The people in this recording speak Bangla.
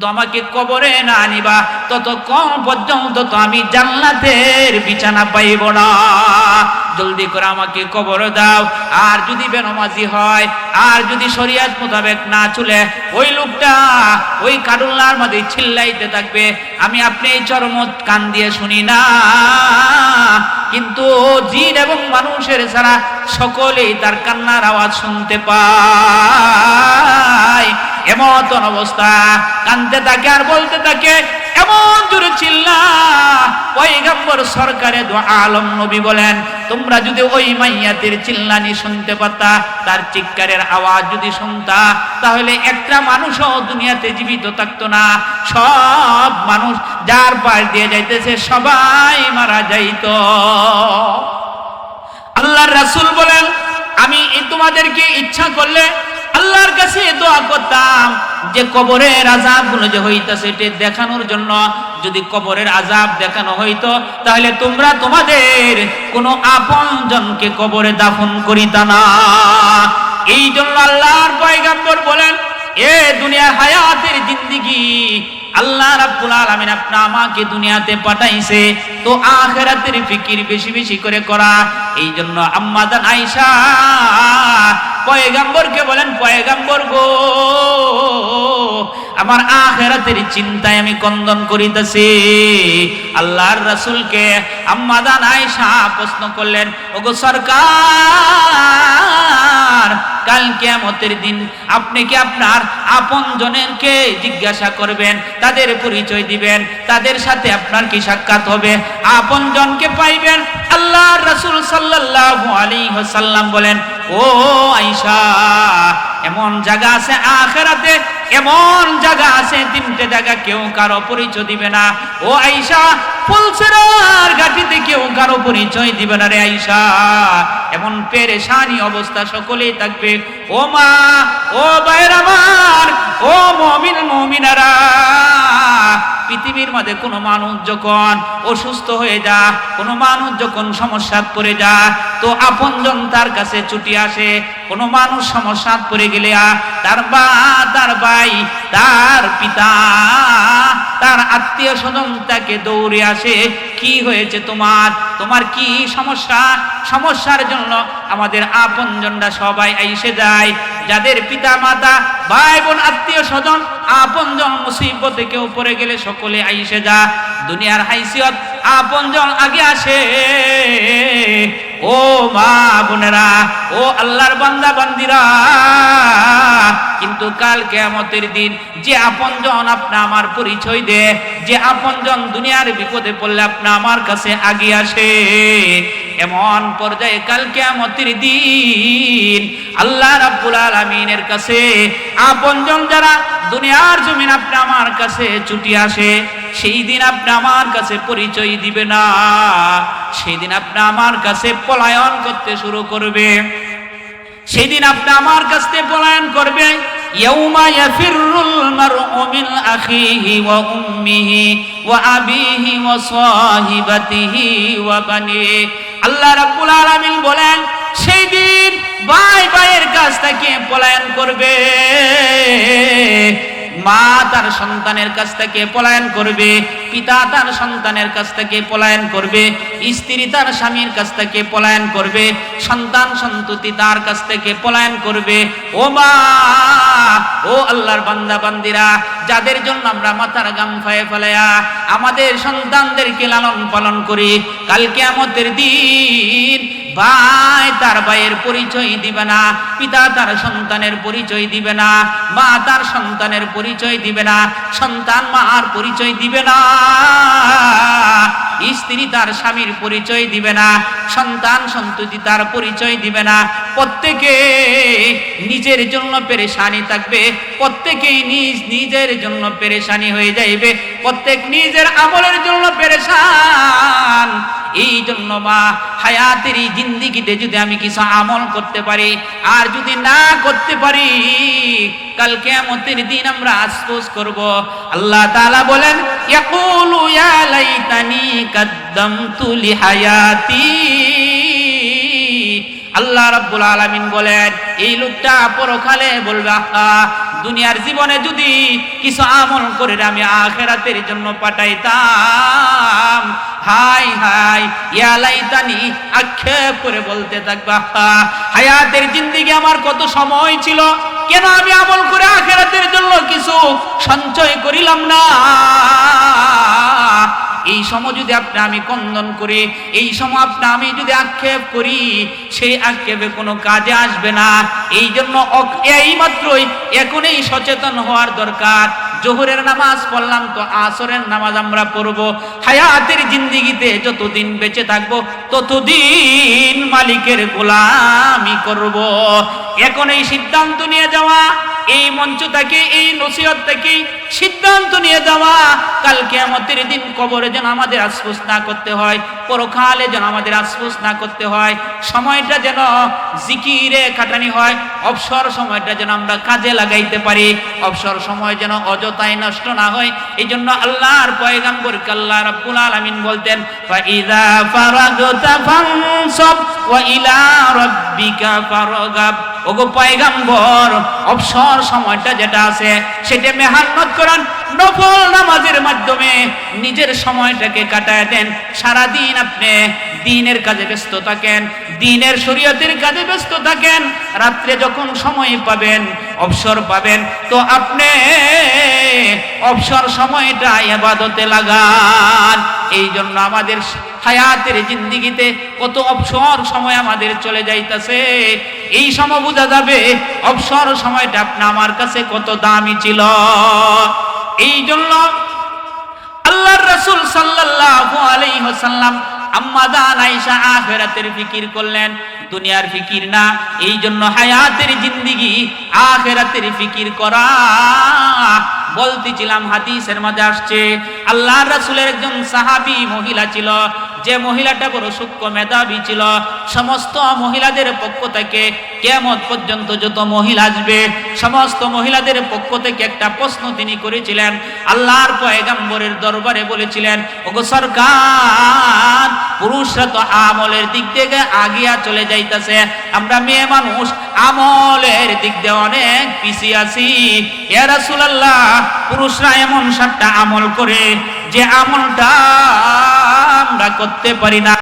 কিন্তু আমাকে কবরে না আনিবা ততক্ষণ পর্যন্ত তো আমি জান্নাতের বিছানা পাইব না। জলদি করে আমাকে কবর দাও। আর যদি বেনমাজি হয়, আর যদি শরিয়াত মোতাবেক না চলে, ওই লোকটা ওই কারুল্লার মধ্যে চিল্লাইতে থাকবে। আমি আপনি এই চরম কান দিয়ে শুনি না। কিন্তু জিন এবং মানুষের ছাড়া সকলেই তার কান্নার আওয়াজ শুনতে পায়। এমন অবস্থা। কানতে থাকে আর বলতে থাকে এমন জোরে চিল্লা। পয়গাম্বর সরকারে দো আলম নবী বলেন, তোমরা যদি ওই মাইয়াতের চিল্লানি শুনতে পাতা, তার চিৎকারের আওয়াজ যদি শুনতা, তাহলে একটা মানুষও দুনিয়াতে জীবিত থাকতো না। সব মানুষ যার পাশ দিয়ে যাইতেছে, সবাই মারা যাইত। আল্লাহর রাসূল বলেন, আমি তোমাদেরকে ইচ্ছা করলে আল্লাহর কাছে দোয়া করতাম যে কবরের আজাবগুলো যে হইতাছে এটা দেখানোর জন্য। যদি কবরের আজাব দেখানো হইতো, তাহলে তোমরা তোমাদের কোনো আপন জনকে কবরে দাফন করিতা না। এই জন্য আল্লাহর পয়গাম্বর বলেন, এ দুনিয়া হায়াতের জিন্দিগি আল্লাহ রাব্বুল আলামিন আপনি আমাকে দুনিয়াতে পাঠাইছে, তো আখিরাতের ফিকির বেশি বেশি করে করা। এই জন্য আম্মাদান আয়েশা পয়গাম্বরকে বলেন, পয়গাম্বর গো, আমার আখেরাতের চিন্তায় আমি কন্দন করিতেছি। আল্লাহর রাসূলকে আম্মাদান আয়েশা প্রশ্ন করলেন, ওগো সরকার, কাল কিয়ামতের দিন আপনি কি আপনার আপন জনেরকে জিজ্ঞাসা করবেন, তাদের পরিচয় দিবেন, তাদের সাথে আপনার কি সাক্ষাৎ হবে? আপন জনকে পাইবেন? আল্লাহর রাসূল সাল্লাল্লাহু আলাইহি ওয়াসাল্লাম বলেন ও আয়েশা, এমন জায়গা আছে আখেরাতে, এমন জায়গা আছে, তিনটে জায়গা কেউ কারও পরিচয় দিবে না। ও আইসা ফুলসেরার ঘাটিতে কেউ কারও পরিচয় দিবে না রে আইসা এমন পেরেশানি অবস্থা সকলেই থাকবে। ও মা, ও বাইর আমার, ও মমিন, মমিনারা। পৃথিবীর মধ্যে কোনো মানুষ যখন অসুস্থ হয়ে যা কোনো মানুষ যখন সমস্যাত পড়ে যা তো আপনজন তার কাছে ছুটি আসে, কোনো মানুষ সমস্যা পড়ে গেলে তার বা, তার ভাই, তার পিতা আত্মীয় স্বজন তাকে দৌড়ে আসে, কি হয়েছে তোমার? তোমার কি সমস্যা? সমস্যার জন্য আমাদের আপনজনরা সবাই এসে যায়। যাদের পিতা মাতা ভাই বোন আত্মীয় স্বজন আপনজন মুসিবতে কেউ পড়ে গেলে সকলে আইসে যা দুনিয়ার হাইসিয়ত আপনজন আগে আসে। ও মা বোনেরা, ও আল্লাহর বান্দা বান্দিরা কিন্তু কাল কেয়ামতের দিন যে আপনজন আপনা আমার পরিচয় দে, যে আপনজন দুনিয়ার বিপদে পড়লে আপনা আমার কাছে আগে আসে। এমন পর্যায়ে কাল কেয়ামতের দিন আল্লাহ রাব্বুল আলামিনের কাছে আপনজন যারা দুনিয়ার জমিন আপনি আমার কাছে ছুটি আসে সেই দিন আপনি আমার কাছে পরিচয় দিবে না। সেই দিন আপনি আমার কাছে পলায়ন করতে শুরু করবে। সেদিন আপনি আমার কাছ পলায়ন করবে। আল্লাহ রাব্বুল আলামিন বলেন সেই দিন ভাই ভাইয়ের কাছ থেকে পলায়ন করবে। মা তার সন্তানের কাছ থেকে পলায়ন করবে, পিতা তার সন্তানের কাছ থেকে পলায়ন করবে, স্ত্রী তার স্বামীর কাছ থেকে পলায়ন করবে, সন্তান সন্ততি তার কাছ থেকে পলায়ন করবে। ও মা, ও আল্লাহর বান্দা বান্দিরা যাদের জন্য আমরা মাথার গাম ফায়ে ফেলায়া আমাদের সন্তানদেরকে লালন পালন করি কালকে আমাদের দিন ভাই, তার ভাইয়ের পরিচয় দিবে না, পিতা তার সন্তানের পরিচয় দিবে না, মা তার সন্তানের পরিচয় দিবে না, সন্তান মার পরিচয় দিবে না, স্ত্রী তার স্বামীর পরিচয় দিবে না, সন্তান সন্ততি তার পরিচয় দিবে না, প্রত্যেকে নিজের জন্য পেরেশানি থাকবে, প্রত্যেকেই নিজ নিজের জন্য পেরেশানি হয়ে যাইবে, প্রত্যেক নিজের আমলের জন্য পেরেশান এই জন্য মা হায়াতের এই জিন্দিগিতে যদি আমি কিছু আমল করতে পারি, আর যদি না করতে পারি, কাল কিয়ামতের দিন আমরা আফসোস করব। আল্লাহ তাআলা বলেন, ইয়াকুলু ইয়া আল্লাহ রাব্বুল আলামিন বলেন, এই লোকটা পরকালে বলবে, আহা দুনিয়ার জীবনে যদি কিছু আমল করে আমি আখেরাতের জন্য পাঠাইতাম। হাই হাই ইয়ালাইতানি আক্ষেপ করে বলতে থাকবা হায়াতের জিন্দিগি আমার কত সময় ছিল? কেন আমি আমল করে আখেরাতের জন্য কিছু সঞ্চয় করিলাম না? সময় যদি আপনি আমি কন্দন করি, এই সময় আপনি আমি যদি আক্ষেপ করি, সেই আক্ষেপে কোনো কাজে আসবে না। এই জন্য এই মাত্রই এখনই সচেতন হওয়ার দরকার। জোহরের নামাজ পড়লাম তো আসরের নামাজ আমরা পড়ব। হায়াতের জিন্দিগিতে যতদিন বেঁচে থাকব, ততদিন মালিকের গোলামি করব। এখন এই সিদ্ধান্ত নিয়ে যাওয়া এই মঞ্চ থেকে, এই নসিহত থেকে সিদ্ধান্ত নিয়ে যাওয়া। কালকে আমাদের দিন কবরে যেন আমাদের আশ্বাস না করতে হয়, পরকালে যেন আমাদের আশ্বাস না করতে হয়। সময়টা যেন জিকিরে কাটানি হয়, অবসর সময়টা যেন আমরা কাজে লাগাইতে পারি। অবসর সময় যেন অযথায় নষ্ট না হয় এই জন্য আল্লাহর পয়গাম্বর আল্লাহ রাব্বুল আলামিন বলতেন, ফাইদা ফারাগতা ফানসাব ওয়া ইলা রাব্বিকা ফারগাব। ওগো পয়গাম্বর অবসর সময়টা যেটা আছে সেটা মেহান্নত করেন নফল নামাজের মাধ্যমে নিজের সময়টাকে কাটায় দেন। সারাদিন আপনি দিনের কাজে ব্যস্ত থাকেন, দিনের শরীয়তের কাজে ব্যস্ত থাকেন, রাত্রে যখন সময় পাবেন, অবসর পাবেন, তো আপনি অবসর সময়টা এবাদতে লাগান। এই জন্য আমাদের হায়াতের জিন্দিগিতে কত অবসর সময় আমাদের চলে যাইতাছে। এই সময় বোঝা যাবে অবসর সময়টা আপনি আমার কাছে কত দামি ছিল। এই জন্য ফিকির করলেন। দুনিয়ার ফিকির না এই জন্য হায়াতের ফিকির করা। বলতেছিলাম, হাদিসের মাঝে আসছে আল্লাহ রাসূলের একজন সাহাবী মহিলা ছিল যে মহিলাটা বড় সূক্ষ্ম মেধাবী ছিল, সমস্ত মহিলাদের পক্ষ থেকে কেমন পর্যন্ত যত মহিলা আসবে, সমস্ত মহিলাদের পক্ষ থেকে একটা প্রশ্ন তিনি করেছিলেন। আল্লাহর পয়গাম্বরের দরবারে বলেছিলেন, ওগো সরকার, পুরুষরা তো আমলের দিক থেকে আগিয়া চলে যাইতাছে। আমরা মেয়ে মানুষ, আমলের দিক দিয়ে অনেক পিছিয়ে আছি। এ রাসূলুল্লাহ, পুরুষরা এমন সাতটা আমল করে যে আমলটা আমরা করতে পারি না।